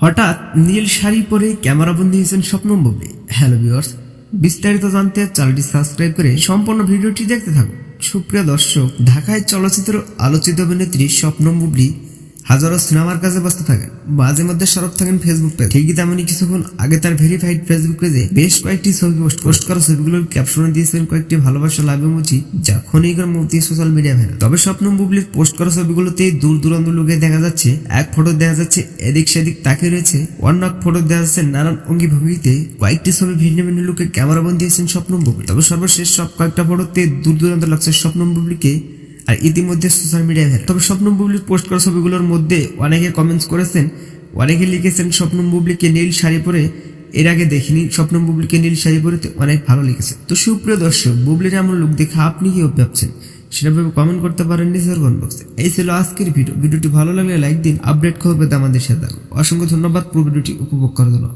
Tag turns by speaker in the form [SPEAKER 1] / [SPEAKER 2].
[SPEAKER 1] হঠাৎ নীল শাড়ি পরে ক্যামেরাবন্দি হয়েছেন স্বপ্ন বুবলি হ্যালো ভিউয়ার্স বিস্তারিত জানতে চ্যানেলটি সাবস্ক্রাইব করে সম্পূর্ণ ভিডিওটি দেখতে থাকুন। সুপ্রিয় দর্শক, ঢাকায় চলচ্চিত্র আলোচিত অভিনেত্রী স্বপ্ন বুবলি হাজারো সিনেমার কাজে ব্যস্ত থাকেন। মাঝে মধ্যে সরব থাকেন ফেসবুক পেজ ঠিকই তেমনই কিছুক্ষণ আগে তার ভেরিফাইড ফেসবুক পেজে বেশ কয়েকটি ছবি পোস্ট পোস্ট করা ছবিগুলোর ক্যাপশনে দিয়েছিলেন কয়েকটি ভালোবাসা লাভ ইমোজি যা খনিকর মুক্তি সোশ্যাল মিডিয়া ভাইরাল তবে স্বপ্ন বুবলির পোস্ট করা ছবিগুলোতে দূর দূরান্ত লোকে দেখা যাচ্ছে, এক ফটো দেখা যাচ্ছে, এদিক সেদিক তাকে রয়েছে। অন্য এক ফটো দেখা যাচ্ছে নানান অঙ্গি ভঙ্গিতে কয়েকটি ছবি ভিন্ন ভিন্ন লোকে ক্যামেরা বন্দি দিয়েছেন স্বপ্ন বুবলি। তবে সর্বশেষ সব কয়েকটা ফটোতে দূর দূরান্ত লাগছে স্বপ্ন বুবলিকে। আর ইতিমধ্যে সোশ্যাল মিডিয়ায় তবে স্বপ্নম বুবলির পোস্ট করা ছবিগুলোর মধ্যে অনেকে কমেন্টস করেছেন, অনেকে লিখেছেন স্বপ্নম বুবলিকে নীল শাড়ি পরে, এর আগে দেখিনি স্বপ্নম বুবলিকে নীল শাড়ি পরে অনেক ভালো লেগেছে তো সুপ্রিয় দর্শক, বুবলির এমন লুক দেখে আপনি কি ভাবছেন? সেটা ভেবে কমেন্ট করতে পারেন নিজের বক্সে এই ছিল আজকের ভিডিও ভিডিওটি ভালো লাগলে লাইক দিন আপডেট খবর পেতে আমাদের সাথে অসংখ্য ধন্যবাদ। পুরো ভিডিওটি উপভোগ করার জন্য।